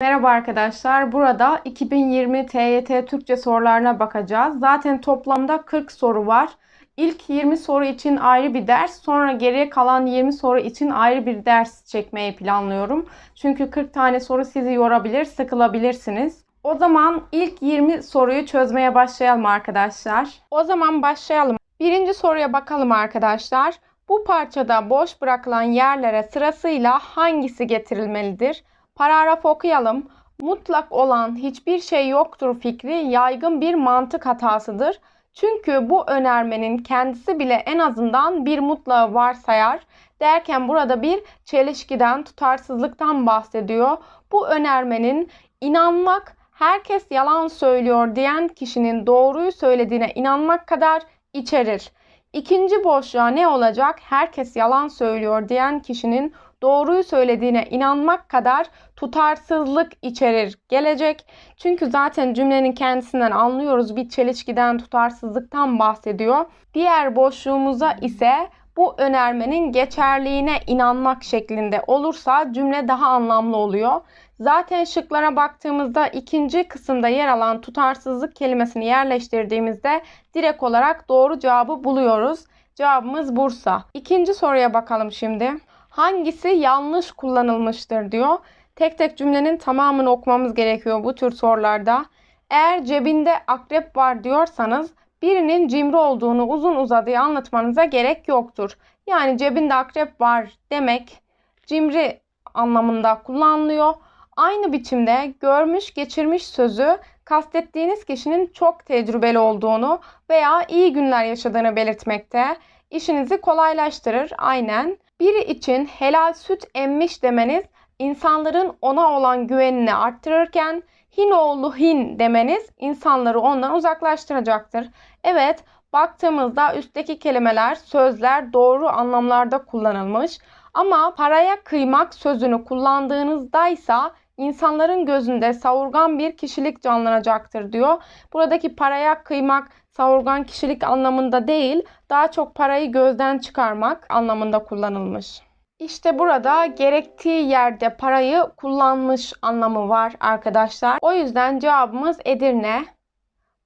Merhaba arkadaşlar. Burada 2020 TYT Türkçe sorularına bakacağız. Zaten toplamda 40 soru var. İlk 20 soru için ayrı bir ders, sonra geriye kalan 20 soru için ayrı bir ders çekmeyi planlıyorum. Çünkü 40 tane soru sizi yorabilir, sıkılabilirsiniz. O zaman ilk 20 soruyu çözmeye başlayalım arkadaşlar. O zaman başlayalım. Birinci soruya bakalım arkadaşlar. Bu parçada boş bırakılan yerlere sırasıyla hangisi getirilmelidir? Paragraf okuyalım. Mutlak olan hiçbir şey yoktur fikri yaygın bir mantık hatasıdır. Çünkü bu önermenin kendisi bile en azından bir mutlağı varsayar. Derken burada bir çelişkiden, tutarsızlıktan bahsediyor. Bu önermenin inanmak, herkes yalan söylüyor diyen kişinin doğruyu söylediğine inanmak kadar içerir. İkinci boşluğa ne olacak? Herkes yalan söylüyor diyen kişinin doğruyu söylediğine inanmak kadar tutarsızlık içerir gelecek. Çünkü zaten cümlenin kendisinden anlıyoruz bir çelişkiden, tutarsızlıktan bahsediyor. Diğer boşluğumuza ise bu önermenin geçerliğine inanmak şeklinde olursa cümle daha anlamlı oluyor. Zaten şıklara baktığımızda ikinci kısımda yer alan tutarsızlık kelimesini yerleştirdiğimizde direkt olarak doğru cevabı buluyoruz. Cevabımız Bursa. İkinci soruya bakalım şimdi. Hangisi yanlış kullanılmıştır diyor. Tek tek cümlenin tamamını okumamız gerekiyor bu tür sorularda. Eğer cebinde akrep var diyorsanız birinin cimri olduğunu uzun uzadıya anlatmanıza gerek yoktur. Yani cebinde akrep var demek cimri anlamında kullanılıyor. Aynı biçimde görmüş geçirmiş sözü kastettiğiniz kişinin çok tecrübeli olduğunu veya iyi günler yaşadığını belirtmekte. İşinizi kolaylaştırır aynen. Biri için helal süt emmiş demeniz insanların ona olan güvenini arttırırken Hinoğlu Hin demeniz insanları ondan uzaklaştıracaktır. Evet, baktığımızda üstteki kelimeler, sözler doğru anlamlarda kullanılmış. Ama paraya kıymak sözünü kullandığınızda ise insanların gözünde savurgan bir kişilik canlanacaktır diyor. Buradaki paraya kıymak savurgan kişilik anlamında değil, daha çok parayı gözden çıkarmak anlamında kullanılmış. İşte burada gerektiği yerde parayı kullanmış anlamı var arkadaşlar. O yüzden cevabımız Edirne.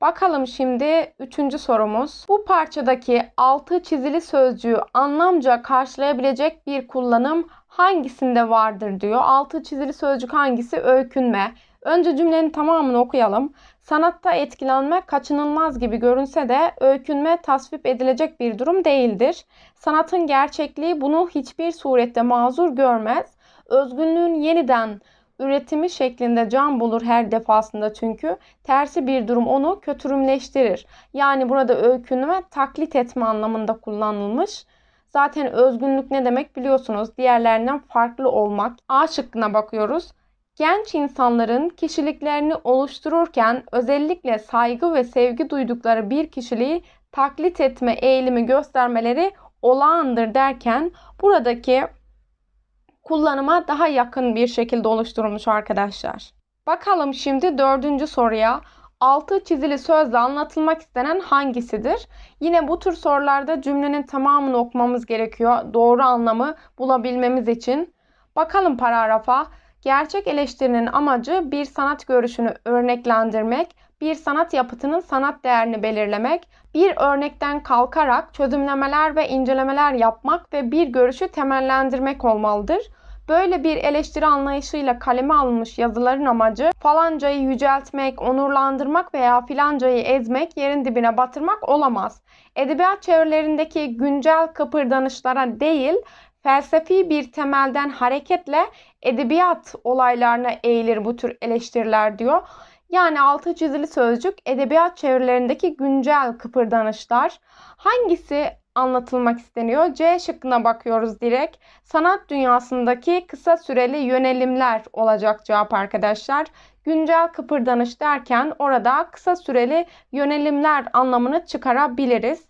Bakalım şimdi üçüncü sorumuz. Bu parçadaki altı çizili sözcüğü anlamca karşılayabilecek bir kullanım hangisinde vardır diyor. Altı çizili sözcük hangisi? Öykünme. Önce cümlenin tamamını okuyalım. Sanatta etkilenme kaçınılmaz gibi görünse de öykünme tasvip edilecek bir durum değildir. Sanatın gerçekliği bunu hiçbir surette mazur görmez. Özgünlüğün yeniden üretimi şeklinde can bulur her defasında çünkü tersi bir durum onu kötürümleştirir. Yani burada öykünme taklit etme anlamında kullanılmış. Zaten özgünlük ne demek biliyorsunuz. Diğerlerinden farklı olmak. A şıkkına bakıyoruz. Genç insanların kişiliklerini oluştururken özellikle saygı ve sevgi duydukları bir kişiliği taklit etme eğilimi göstermeleri olağandır derken buradaki kullanıma daha yakın bir şekilde oluşturulmuş arkadaşlar. Bakalım şimdi dördüncü soruya. Altı çizili sözle anlatılmak istenen hangisidir? Yine bu tür sorularda cümlenin tamamını okumamız gerekiyor. Doğru anlamı bulabilmemiz için. Bakalım paragrafa. Gerçek eleştirinin amacı bir sanat görüşünü örneklendirmek, bir sanat yapıtının sanat değerini belirlemek, bir örnekten kalkarak çözümlemeler ve incelemeler yapmak ve bir görüşü temellendirmek olmalıdır. Böyle bir eleştiri anlayışıyla kaleme alınmış yazıların amacı falancayı yüceltmek, onurlandırmak veya filancayı ezmek, yerin dibine batırmak olamaz. Edebiyat çevrelerindeki güncel kıpırdanışlara değil, felsefi bir temelden hareketle edebiyat olaylarına eğilir bu tür eleştiriler diyor. Yani altı çizili sözcük edebiyat çevrelerindeki güncel kıpırdanışlar. Hangisi anlatılmak isteniyor? C şıkkına bakıyoruz direkt. Sanat dünyasındaki kısa süreli yönelimler olacak cevap arkadaşlar. Güncel kıpırdanış derken orada kısa süreli yönelimler anlamını çıkarabiliriz.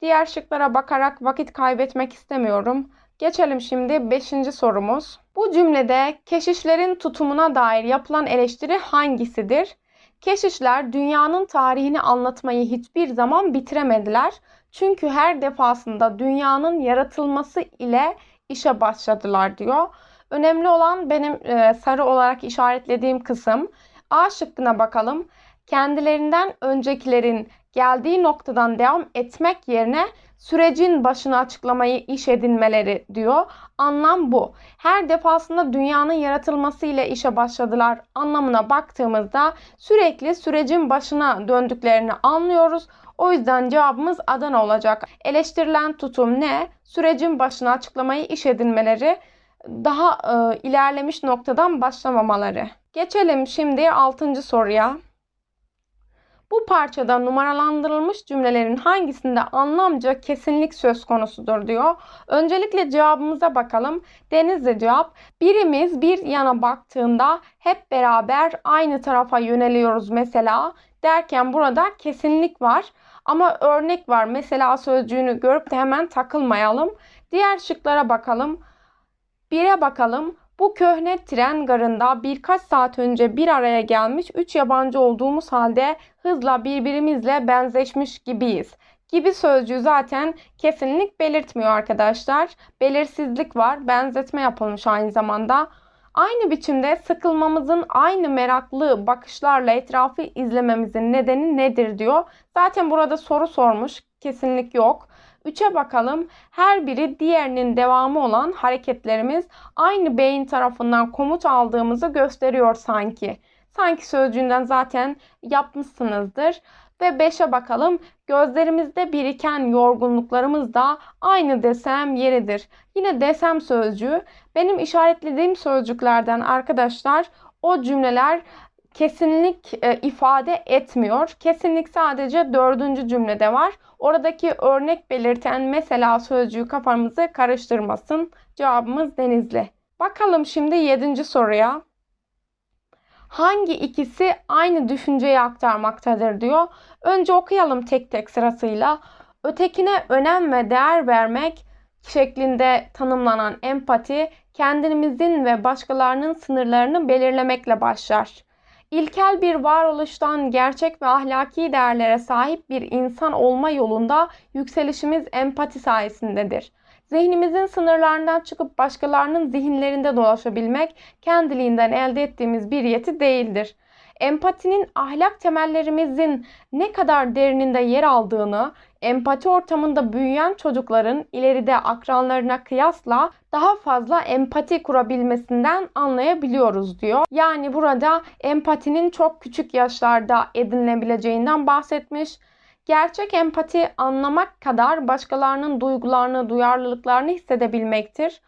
Diğer şıklara bakarak vakit kaybetmek istemiyorum. Geçelim şimdi 5. sorumuz. Bu cümlede keşişlerin tutumuna dair yapılan eleştiri hangisidir? Keşişler dünyanın tarihini anlatmayı hiçbir zaman bitiremediler. Çünkü her defasında dünyanın yaratılması ile işe başladılar diyor. Önemli olan benim e, sarı olarak işaretlediğim kısım. A şıkkına bakalım. Kendilerinden öncekilerin geldiği noktadan devam etmek yerine sürecin başına açıklamayı iş edinmeleri diyor. Anlam bu. Her defasında dünyanın yaratılması ile işe başladılar anlamına baktığımızda sürekli sürecin başına döndüklerini anlıyoruz. O yüzden cevabımız Adana olacak. Eleştirilen tutum ne? Sürecin başına açıklamayı iş edinmeleri, daha e, ilerlemiş noktadan başlamamaları. Geçelim şimdi 6. soruya. Bu parçada numaralandırılmış cümlelerin hangisinde anlamca kesinlik söz konusudur diyor. Öncelikle cevabımıza bakalım. Denizli cevap. Birimiz bir yana baktığında hep beraber aynı tarafa yöneliyoruz mesela derken burada kesinlik var. Ama örnek var. Mesela sözcüğünü görüp de hemen takılmayalım. Diğer şıklara bakalım. Bire bakalım. Bu köhne tren garında birkaç saat önce bir araya gelmiş üç yabancı olduğumuz halde hızla birbirimizle benzeşmiş gibiyiz. Gibi sözcüğü zaten kesinlik belirtmiyor arkadaşlar. Belirsizlik var. Benzetme yapılmış aynı zamanda. Aynı biçimde sıkılmamızın aynı meraklı bakışlarla etrafı izlememizin nedeni nedir diyor. Zaten burada soru sormuş. Kesinlik yok. 3'e bakalım. Her biri diğerinin devamı olan hareketlerimiz aynı beyin tarafından komut aldığımızı gösteriyor sanki. Sanki sözcüğünden zaten yapmışsınızdır. Ve 5'e bakalım. Gözlerimizde biriken yorgunluklarımız da aynı desem yeridir. Yine desem sözcüğü benim işaretlediğim sözcüklerden arkadaşlar o cümleler kesinlik e, ifade etmiyor. Kesinlik sadece dördüncü cümlede var. Oradaki örnek belirten mesela sözcüğü kafamızı karıştırmasın. Cevabımız Denizli. Bakalım şimdi yedinci soruya. Hangi ikisi aynı düşünceyi aktarmaktadır diyor. Önce okuyalım tek tek sırasıyla. Ötekine önem ve değer vermek şeklinde tanımlanan empati kendimizin ve başkalarının sınırlarını belirlemekle başlar. İlkel bir varoluştan gerçek ve ahlaki değerlere sahip bir insan olma yolunda yükselişimiz empati sayesindedir. Zihnimizin sınırlarından çıkıp başkalarının zihinlerinde dolaşabilmek kendiliğinden elde ettiğimiz bir yeti değildir. Empatinin ahlak temellerimizin ne kadar derininde yer aldığını, empati ortamında büyüyen çocukların ileride akranlarına kıyasla daha fazla empati kurabilmesinden anlayabiliyoruz diyor. Yani burada empatinin çok küçük yaşlarda edinilebileceğinden bahsetmiş. Gerçek empati anlamak kadar başkalarının duygularını, duyarlılıklarını hissedebilmektir.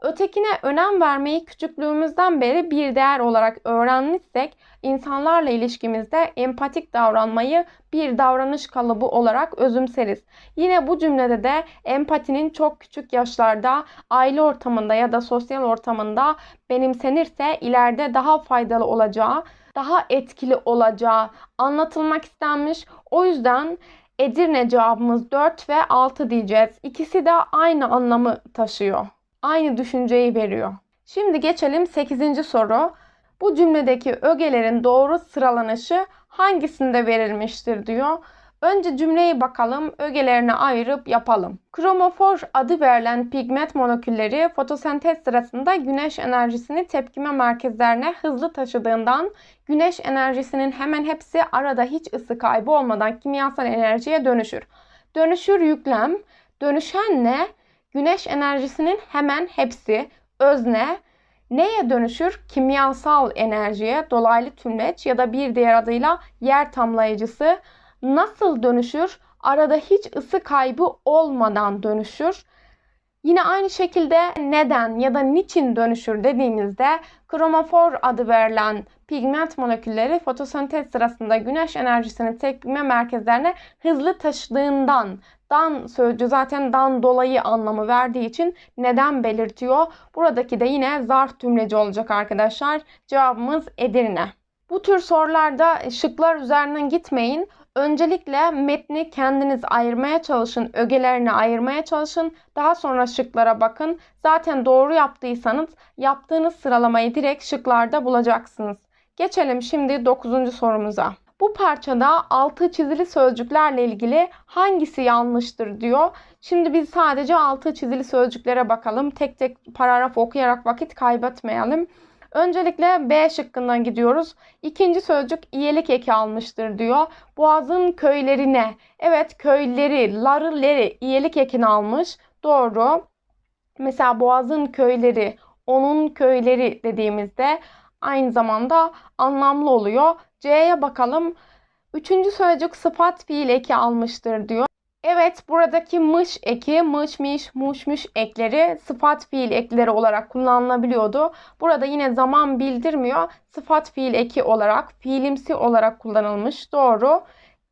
Ötekine önem vermeyi küçüklüğümüzden beri bir değer olarak öğrenmişsek insanlarla ilişkimizde empatik davranmayı bir davranış kalıbı olarak özümseriz. Yine bu cümlede de empatinin çok küçük yaşlarda aile ortamında ya da sosyal ortamında benimsenirse ileride daha faydalı olacağı, daha etkili olacağı anlatılmak istenmiş. O yüzden Edirne cevabımız 4 ve 6 diyeceğiz. İkisi de aynı anlamı taşıyor aynı düşünceyi veriyor. Şimdi geçelim 8. soru. Bu cümledeki ögelerin doğru sıralanışı hangisinde verilmiştir diyor. Önce cümleyi bakalım, ögelerine ayırıp yapalım. Kromofor adı verilen pigment molekülleri fotosentez sırasında güneş enerjisini tepkime merkezlerine hızlı taşıdığından güneş enerjisinin hemen hepsi arada hiç ısı kaybı olmadan kimyasal enerjiye dönüşür. Dönüşür yüklem, dönüşen ne? Güneş enerjisinin hemen hepsi özne neye dönüşür? Kimyasal enerjiye, dolaylı tümleç ya da bir diğer adıyla yer tamlayıcısı nasıl dönüşür? Arada hiç ısı kaybı olmadan dönüşür. Yine aynı şekilde neden ya da niçin dönüşür dediğimizde kromofor adı verilen pigment molekülleri fotosentez sırasında güneş enerjisini tepkime merkezlerine hızlı taşıdığından dan sözcüğü zaten dan dolayı anlamı verdiği için neden belirtiyor. Buradaki de yine zarf tümleci olacak arkadaşlar. Cevabımız Edirne. Bu tür sorularda şıklar üzerinden gitmeyin. Öncelikle metni kendiniz ayırmaya çalışın, ögelerini ayırmaya çalışın. Daha sonra şıklara bakın. Zaten doğru yaptıysanız yaptığınız sıralamayı direkt şıklarda bulacaksınız. Geçelim şimdi 9. sorumuza. Bu parçada altı çizili sözcüklerle ilgili hangisi yanlıştır diyor. Şimdi biz sadece altı çizili sözcüklere bakalım. Tek tek paragraf okuyarak vakit kaybetmeyelim. Öncelikle B şıkkından gidiyoruz. İkinci sözcük iyelik eki almıştır diyor. Boğaz'ın köylerine. Evet köyleri, ları, leri iyelik ekini almış. Doğru. Mesela Boğaz'ın köyleri, onun köyleri dediğimizde aynı zamanda anlamlı oluyor. C'ye bakalım. Üçüncü sözcük sıfat fiil eki almıştır diyor. Evet buradaki mış eki, mış miş, muş muş ekleri sıfat fiil ekleri olarak kullanılabiliyordu. Burada yine zaman bildirmiyor. Sıfat fiil eki olarak, fiilimsi olarak kullanılmış. Doğru.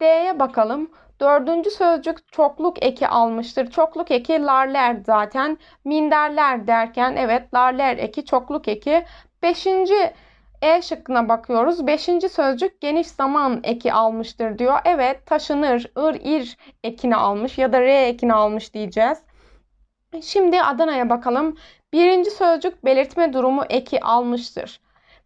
D'ye bakalım. Dördüncü sözcük çokluk eki almıştır. Çokluk eki larler zaten. Minderler derken evet larler eki çokluk eki. Beşinci E şıkkına bakıyoruz. Beşinci sözcük geniş zaman eki almıştır diyor. Evet taşınır, ır, ir ekini almış ya da R ekini almış diyeceğiz. Şimdi Adana'ya bakalım. Birinci sözcük belirtme durumu eki almıştır.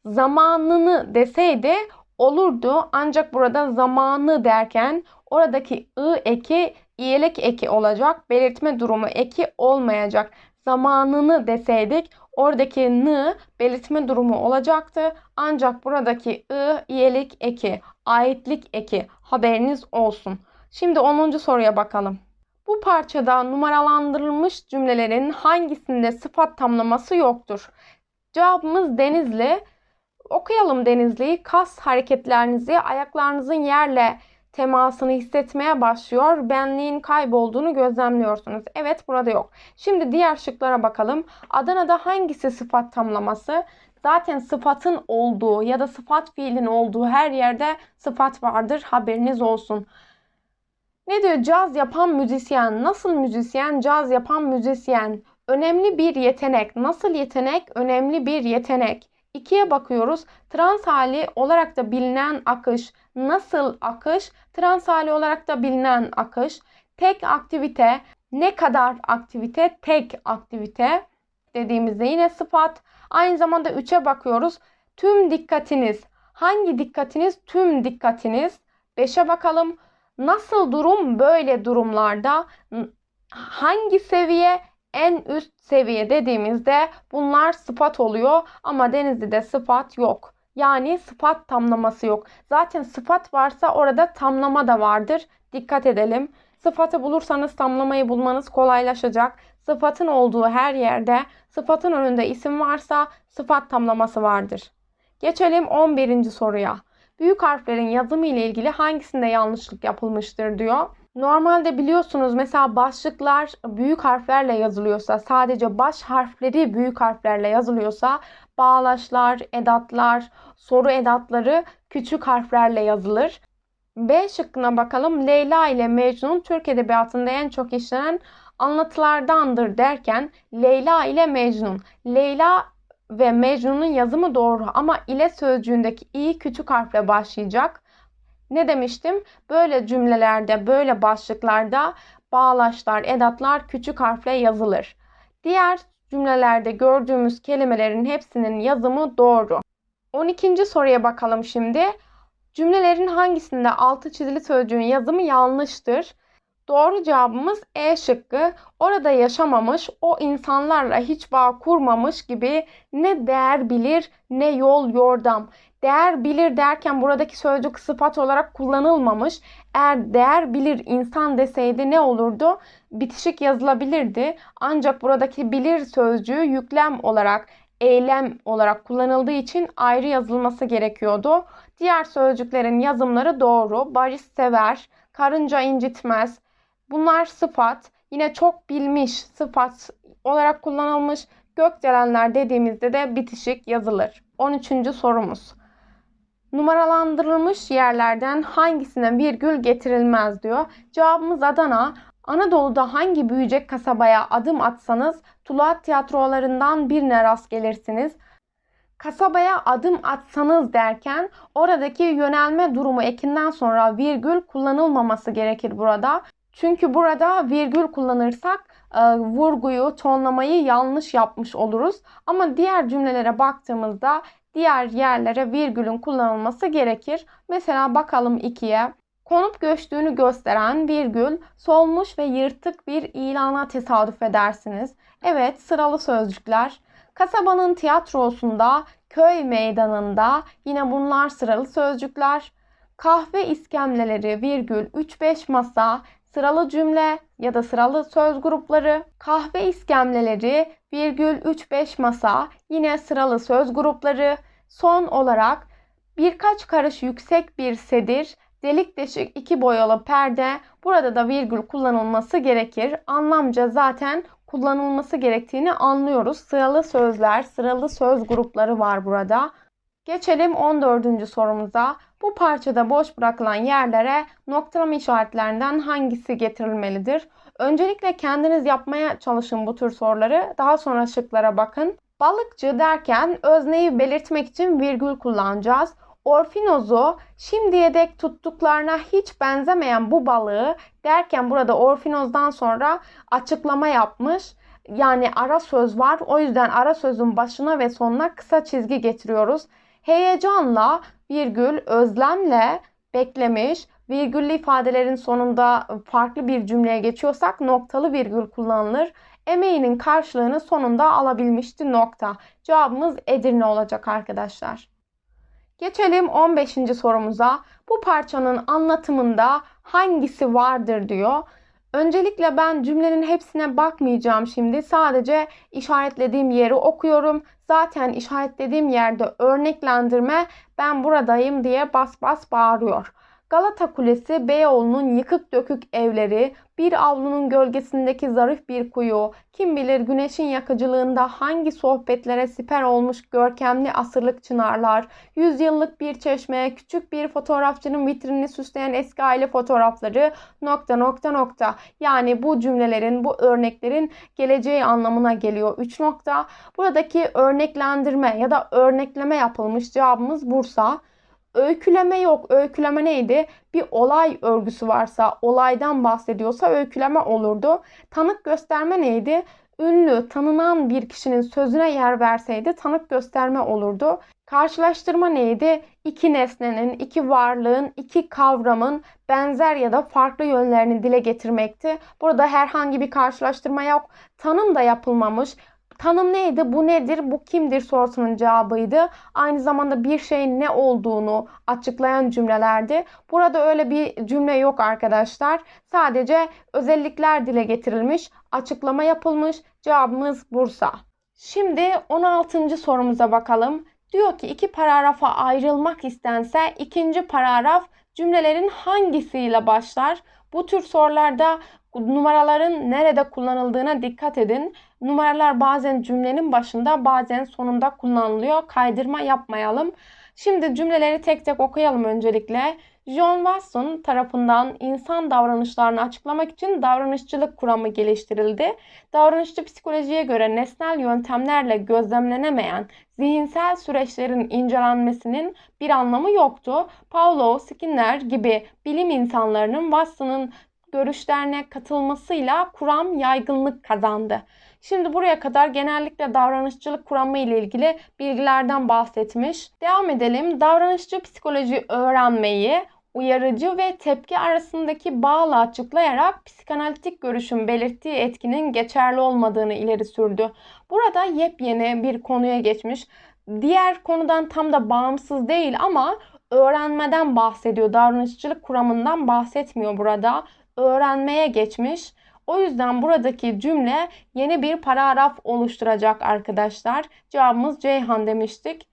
Zamanını deseydi olurdu ancak burada zamanı derken oradaki ı eki iyelik eki olacak. Belirtme durumu eki olmayacak. Zamanını deseydik oradaki n belirtme durumu olacaktı. Ancak buradaki ı iyelik eki, aitlik eki haberiniz olsun. Şimdi 10. soruya bakalım. Bu parçada numaralandırılmış cümlelerin hangisinde sıfat tamlaması yoktur? Cevabımız Denizli. Okuyalım Denizli'yi. Kas hareketlerinizi ayaklarınızın yerle temasını hissetmeye başlıyor. Benliğin kaybolduğunu gözlemliyorsunuz. Evet burada yok. Şimdi diğer şıklara bakalım. Adana'da hangisi sıfat tamlaması? Zaten sıfatın olduğu ya da sıfat fiilin olduğu her yerde sıfat vardır. Haberiniz olsun. Ne diyor? Caz yapan müzisyen. Nasıl müzisyen? Caz yapan müzisyen. Önemli bir yetenek. Nasıl yetenek? Önemli bir yetenek. İkiye bakıyoruz. Trans hali olarak da bilinen akış. Nasıl akış? Trans hali olarak da bilinen akış. Tek aktivite. Ne kadar aktivite? Tek aktivite dediğimizde yine sıfat. Aynı zamanda 3'e bakıyoruz. Tüm dikkatiniz. Hangi dikkatiniz? Tüm dikkatiniz. 5'e bakalım. Nasıl durum böyle durumlarda? Hangi seviye? En üst seviye dediğimizde bunlar sıfat oluyor ama Denizli'de sıfat yok. Yani sıfat tamlaması yok. Zaten sıfat varsa orada tamlama da vardır. Dikkat edelim. Sıfatı bulursanız tamlamayı bulmanız kolaylaşacak. Sıfatın olduğu her yerde sıfatın önünde isim varsa sıfat tamlaması vardır. Geçelim 11. soruya. Büyük harflerin yazımı ile ilgili hangisinde yanlışlık yapılmıştır diyor. Normalde biliyorsunuz mesela başlıklar büyük harflerle yazılıyorsa, sadece baş harfleri büyük harflerle yazılıyorsa bağlaçlar, edatlar, soru edatları küçük harflerle yazılır. B şıkkına bakalım. Leyla ile Mecnun Türk Edebiyatı'nda en çok işlenen anlatılardandır derken Leyla ile Mecnun. Leyla ve Mecnun'un yazımı doğru ama ile sözcüğündeki i küçük harfle başlayacak. Ne demiştim? Böyle cümlelerde, böyle başlıklarda bağlaçlar, edatlar küçük harfle yazılır. Diğer cümlelerde gördüğümüz kelimelerin hepsinin yazımı doğru. 12. soruya bakalım şimdi. Cümlelerin hangisinde altı çizili sözcüğün yazımı yanlıştır? Doğru cevabımız E şıkkı. Orada yaşamamış, o insanlarla hiç bağ kurmamış gibi ne değer bilir ne yol yordam. Değer bilir derken buradaki sözcük sıfat olarak kullanılmamış. Eğer değer bilir insan deseydi ne olurdu? Bitişik yazılabilirdi. Ancak buradaki bilir sözcüğü yüklem olarak, eylem olarak kullanıldığı için ayrı yazılması gerekiyordu. Diğer sözcüklerin yazımları doğru. Barış sever, karınca incitmez. Bunlar sıfat. Yine çok bilmiş sıfat olarak kullanılmış. Gökdelenler dediğimizde de bitişik yazılır. 13. sorumuz. Numaralandırılmış yerlerden hangisine virgül getirilmez diyor. Cevabımız Adana. Anadolu'da hangi büyüyecek kasabaya adım atsanız Tuluat tiyatrolarından birine rast gelirsiniz. Kasabaya adım atsanız derken oradaki yönelme durumu ekinden sonra virgül kullanılmaması gerekir burada. Çünkü burada virgül kullanırsak e, vurguyu, tonlamayı yanlış yapmış oluruz. Ama diğer cümlelere baktığımızda diğer yerlere virgülün kullanılması gerekir. Mesela bakalım 2'ye. Konup göçtüğünü gösteren virgül solmuş ve yırtık bir ilana tesadüf edersiniz. Evet sıralı sözcükler. Kasabanın tiyatrosunda, köy meydanında yine bunlar sıralı sözcükler. Kahve iskemleleri virgül 3-5 masa sıralı cümle ya da sıralı söz grupları. Kahve iskemleleri virgül 3-5 masa yine sıralı söz grupları. Son olarak birkaç karış yüksek bir sedir delik deşik iki boyalı perde burada da virgül kullanılması gerekir. Anlamca zaten kullanılması gerektiğini anlıyoruz. Sıralı sözler, sıralı söz grupları var burada. Geçelim 14. sorumuza. Bu parçada boş bırakılan yerlere noktalama işaretlerinden hangisi getirilmelidir? Öncelikle kendiniz yapmaya çalışın bu tür soruları. Daha sonra şıklara bakın. Balıkçı derken özneyi belirtmek için virgül kullanacağız. Orfinozu şimdiye dek tuttuklarına hiç benzemeyen bu balığı derken burada orfinozdan sonra açıklama yapmış. Yani ara söz var. O yüzden ara sözün başına ve sonuna kısa çizgi getiriyoruz. Heyecanla virgül özlemle beklemiş. Virgüllü ifadelerin sonunda farklı bir cümleye geçiyorsak noktalı virgül kullanılır. Emeğinin karşılığını sonunda alabilmişti nokta. Cevabımız Edirne olacak arkadaşlar. Geçelim 15. sorumuza. Bu parçanın anlatımında hangisi vardır diyor. Öncelikle ben cümlenin hepsine bakmayacağım şimdi. Sadece işaretlediğim yeri okuyorum. Zaten işaretlediğim yerde örneklendirme ben buradayım diye bas bas bağırıyor. Galata Kulesi, Beyoğlu'nun yıkık dökük evleri, bir avlunun gölgesindeki zarif bir kuyu, kim bilir güneşin yakıcılığında hangi sohbetlere siper olmuş görkemli asırlık çınarlar, yüzyıllık bir çeşme, küçük bir fotoğrafçının vitrinini süsleyen eski aile fotoğrafları, nokta nokta nokta. Yani bu cümlelerin, bu örneklerin geleceği anlamına geliyor. 3 nokta. Buradaki örneklendirme ya da örnekleme yapılmış cevabımız Bursa. Öyküleme yok. Öyküleme neydi? Bir olay örgüsü varsa, olaydan bahsediyorsa öyküleme olurdu. Tanık gösterme neydi? Ünlü, tanınan bir kişinin sözüne yer verseydi tanık gösterme olurdu. Karşılaştırma neydi? İki nesnenin, iki varlığın, iki kavramın benzer ya da farklı yönlerini dile getirmekti. Burada herhangi bir karşılaştırma yok. Tanım da yapılmamış. Tanım neydi? Bu nedir? Bu kimdir? sorusunun cevabıydı. Aynı zamanda bir şeyin ne olduğunu açıklayan cümlelerdi. Burada öyle bir cümle yok arkadaşlar. Sadece özellikler dile getirilmiş, açıklama yapılmış. Cevabımız Bursa. Şimdi 16. sorumuza bakalım. Diyor ki iki paragrafa ayrılmak istense ikinci paragraf cümlelerin hangisiyle başlar? Bu tür sorularda numaraların nerede kullanıldığına dikkat edin. Numaralar bazen cümlenin başında bazen sonunda kullanılıyor. Kaydırma yapmayalım. Şimdi cümleleri tek tek okuyalım öncelikle. John Watson tarafından insan davranışlarını açıklamak için davranışçılık kuramı geliştirildi. Davranışçı psikolojiye göre nesnel yöntemlerle gözlemlenemeyen zihinsel süreçlerin incelenmesinin bir anlamı yoktu. Paulo Skinner gibi bilim insanlarının Watson'ın görüşlerine katılmasıyla kuram yaygınlık kazandı. Şimdi buraya kadar genellikle davranışçılık kuramı ile ilgili bilgilerden bahsetmiş. Devam edelim. Davranışçı psikoloji öğrenmeyi uyarıcı ve tepki arasındaki bağla açıklayarak psikanalitik görüşün belirttiği etkinin geçerli olmadığını ileri sürdü. Burada yepyeni bir konuya geçmiş. Diğer konudan tam da bağımsız değil ama öğrenmeden bahsediyor. Davranışçılık kuramından bahsetmiyor burada. Öğrenmeye geçmiş. O yüzden buradaki cümle yeni bir paragraf oluşturacak arkadaşlar. Cevabımız Ceyhan demiştik.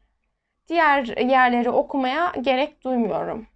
Diğer yerleri okumaya gerek duymuyorum.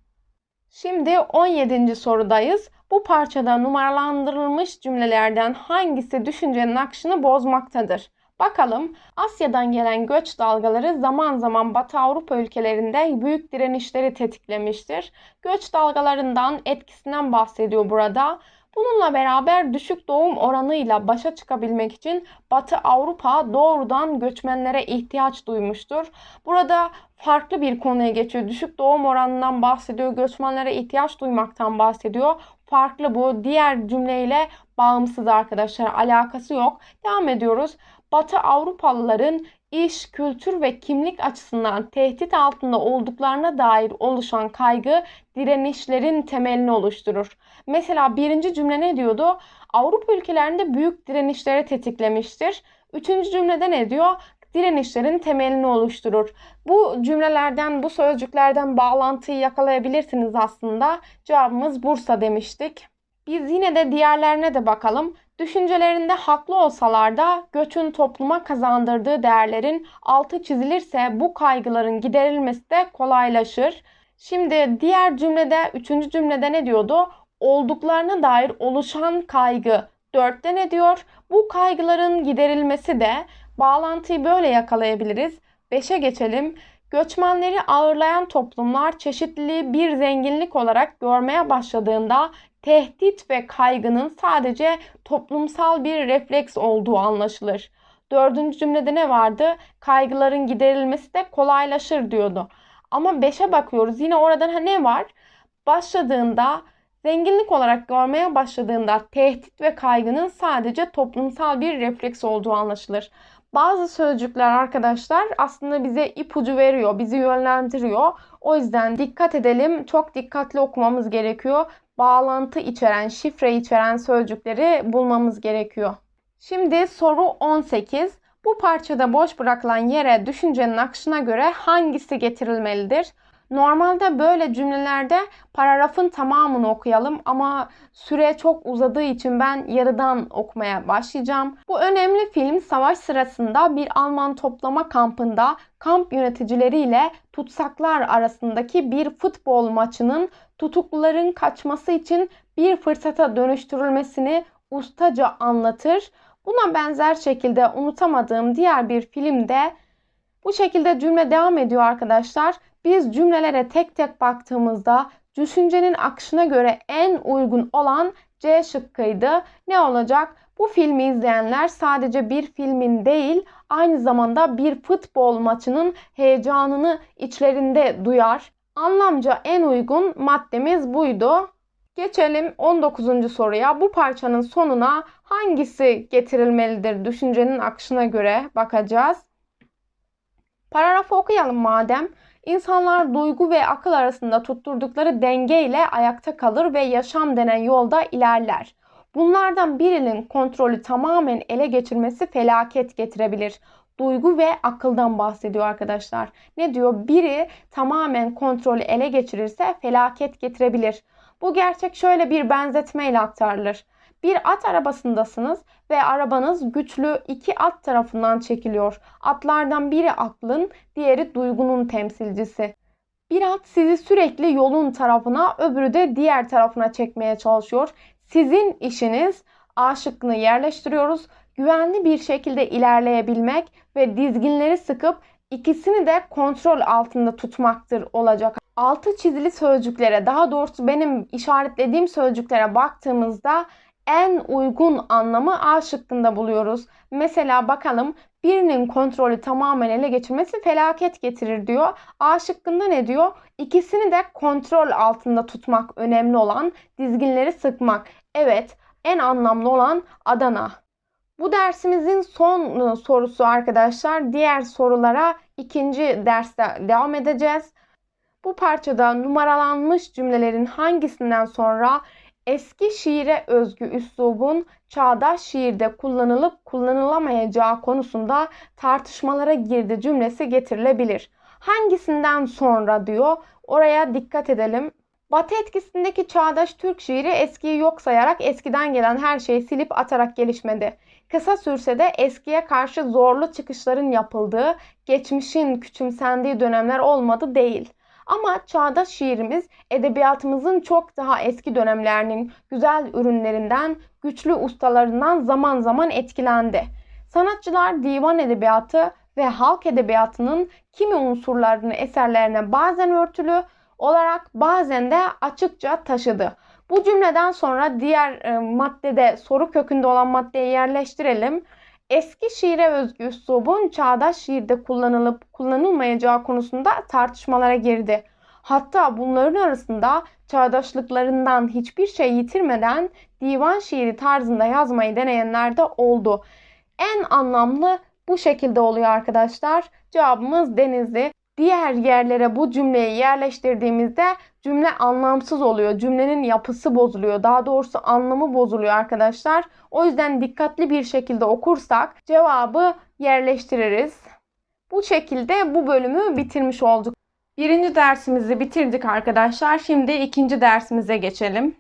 Şimdi 17. sorudayız. Bu parçada numaralandırılmış cümlelerden hangisi düşüncenin akışını bozmaktadır? Bakalım Asya'dan gelen göç dalgaları zaman zaman Batı Avrupa ülkelerinde büyük direnişleri tetiklemiştir. Göç dalgalarından etkisinden bahsediyor burada. Bununla beraber düşük doğum oranıyla başa çıkabilmek için Batı Avrupa doğrudan göçmenlere ihtiyaç duymuştur. Burada farklı bir konuya geçiyor. Düşük doğum oranından bahsediyor, göçmenlere ihtiyaç duymaktan bahsediyor. Farklı bu. Diğer cümleyle bağımsız arkadaşlar. Alakası yok. Devam ediyoruz. Batı Avrupalıların iş, kültür ve kimlik açısından tehdit altında olduklarına dair oluşan kaygı direnişlerin temelini oluşturur. Mesela birinci cümle ne diyordu? Avrupa ülkelerinde büyük direnişleri tetiklemiştir. Üçüncü cümlede ne diyor? Direnişlerin temelini oluşturur. Bu cümlelerden, bu sözcüklerden bağlantıyı yakalayabilirsiniz aslında. Cevabımız Bursa demiştik. Biz yine de diğerlerine de bakalım. Düşüncelerinde haklı olsalar da göçün topluma kazandırdığı değerlerin altı çizilirse bu kaygıların giderilmesi de kolaylaşır. Şimdi diğer cümlede, üçüncü cümlede ne diyordu? Olduklarına dair oluşan kaygı. Dörtte ne diyor? Bu kaygıların giderilmesi de bağlantıyı böyle yakalayabiliriz. Beşe geçelim. Göçmenleri ağırlayan toplumlar çeşitliliği bir zenginlik olarak görmeye başladığında tehdit ve kaygının sadece toplumsal bir refleks olduğu anlaşılır. Dördüncü cümlede ne vardı? Kaygıların giderilmesi de kolaylaşır diyordu. Ama 5'e bakıyoruz. Yine orada ne var? Başladığında zenginlik olarak görmeye başladığında tehdit ve kaygının sadece toplumsal bir refleks olduğu anlaşılır. Bazı sözcükler arkadaşlar aslında bize ipucu veriyor, bizi yönlendiriyor. O yüzden dikkat edelim, çok dikkatli okumamız gerekiyor bağlantı içeren, şifre içeren sözcükleri bulmamız gerekiyor. Şimdi soru 18. Bu parçada boş bırakılan yere düşüncenin akışına göre hangisi getirilmelidir? Normalde böyle cümlelerde paragrafın tamamını okuyalım ama süre çok uzadığı için ben yarıdan okumaya başlayacağım. Bu önemli film savaş sırasında bir Alman toplama kampında kamp yöneticileriyle tutsaklar arasındaki bir futbol maçının tutukluların kaçması için bir fırsata dönüştürülmesini ustaca anlatır. Buna benzer şekilde unutamadığım diğer bir filmde bu şekilde cümle devam ediyor arkadaşlar. Biz cümlelere tek tek baktığımızda düşüncenin akışına göre en uygun olan C şıkkıydı. Ne olacak? Bu filmi izleyenler sadece bir filmin değil, aynı zamanda bir futbol maçının heyecanını içlerinde duyar. Anlamca en uygun maddemiz buydu. Geçelim 19. soruya. Bu parçanın sonuna hangisi getirilmelidir düşüncenin akışına göre bakacağız. Paragrafı okuyalım madem. İnsanlar duygu ve akıl arasında tutturdukları denge ile ayakta kalır ve yaşam denen yolda ilerler. Bunlardan birinin kontrolü tamamen ele geçirmesi felaket getirebilir. Duygu ve akıldan bahsediyor arkadaşlar. Ne diyor? Biri tamamen kontrolü ele geçirirse felaket getirebilir. Bu gerçek şöyle bir benzetmeyle aktarılır. Bir at arabasındasınız ve arabanız güçlü iki at tarafından çekiliyor. Atlardan biri aklın, diğeri duygunun temsilcisi. Bir at sizi sürekli yolun tarafına, öbürü de diğer tarafına çekmeye çalışıyor. Sizin işiniz A şıkkını yerleştiriyoruz. Güvenli bir şekilde ilerleyebilmek ve dizginleri sıkıp ikisini de kontrol altında tutmaktır olacak. Altı çizili sözcüklere daha doğrusu benim işaretlediğim sözcüklere baktığımızda en uygun anlamı A şıkkında buluyoruz. Mesela bakalım birinin kontrolü tamamen ele geçirmesi felaket getirir diyor. A şıkkında ne diyor? İkisini de kontrol altında tutmak önemli olan dizginleri sıkmak. Evet en anlamlı olan Adana. Bu dersimizin son sorusu arkadaşlar. Diğer sorulara ikinci derste devam edeceğiz. Bu parçada numaralanmış cümlelerin hangisinden sonra eski şiire özgü üslubun çağdaş şiirde kullanılıp kullanılamayacağı konusunda tartışmalara girdi cümlesi getirilebilir. Hangisinden sonra diyor. Oraya dikkat edelim. Batı etkisindeki çağdaş Türk şiiri eskiyi yok sayarak eskiden gelen her şeyi silip atarak gelişmedi. Kısa sürse de eskiye karşı zorlu çıkışların yapıldığı, geçmişin küçümsendiği dönemler olmadı değil. Ama çağdaş şiirimiz edebiyatımızın çok daha eski dönemlerinin güzel ürünlerinden, güçlü ustalarından zaman zaman etkilendi. Sanatçılar divan edebiyatı ve halk edebiyatının kimi unsurlarını eserlerine bazen örtülü olarak bazen de açıkça taşıdı. Bu cümleden sonra diğer e, maddede soru kökünde olan maddeyi yerleştirelim. Eski şiire özgü üslubun çağdaş şiirde kullanılıp kullanılmayacağı konusunda tartışmalara girdi. Hatta bunların arasında çağdaşlıklarından hiçbir şey yitirmeden divan şiiri tarzında yazmayı deneyenler de oldu. En anlamlı Bu şekilde oluyor arkadaşlar. Cevabımız Denizli. Diğer yerlere bu cümleyi yerleştirdiğimizde cümle anlamsız oluyor. Cümlenin yapısı bozuluyor. Daha doğrusu anlamı bozuluyor arkadaşlar. O yüzden dikkatli bir şekilde okursak cevabı yerleştiririz. Bu şekilde bu bölümü bitirmiş olduk. Birinci dersimizi bitirdik arkadaşlar. Şimdi ikinci dersimize geçelim.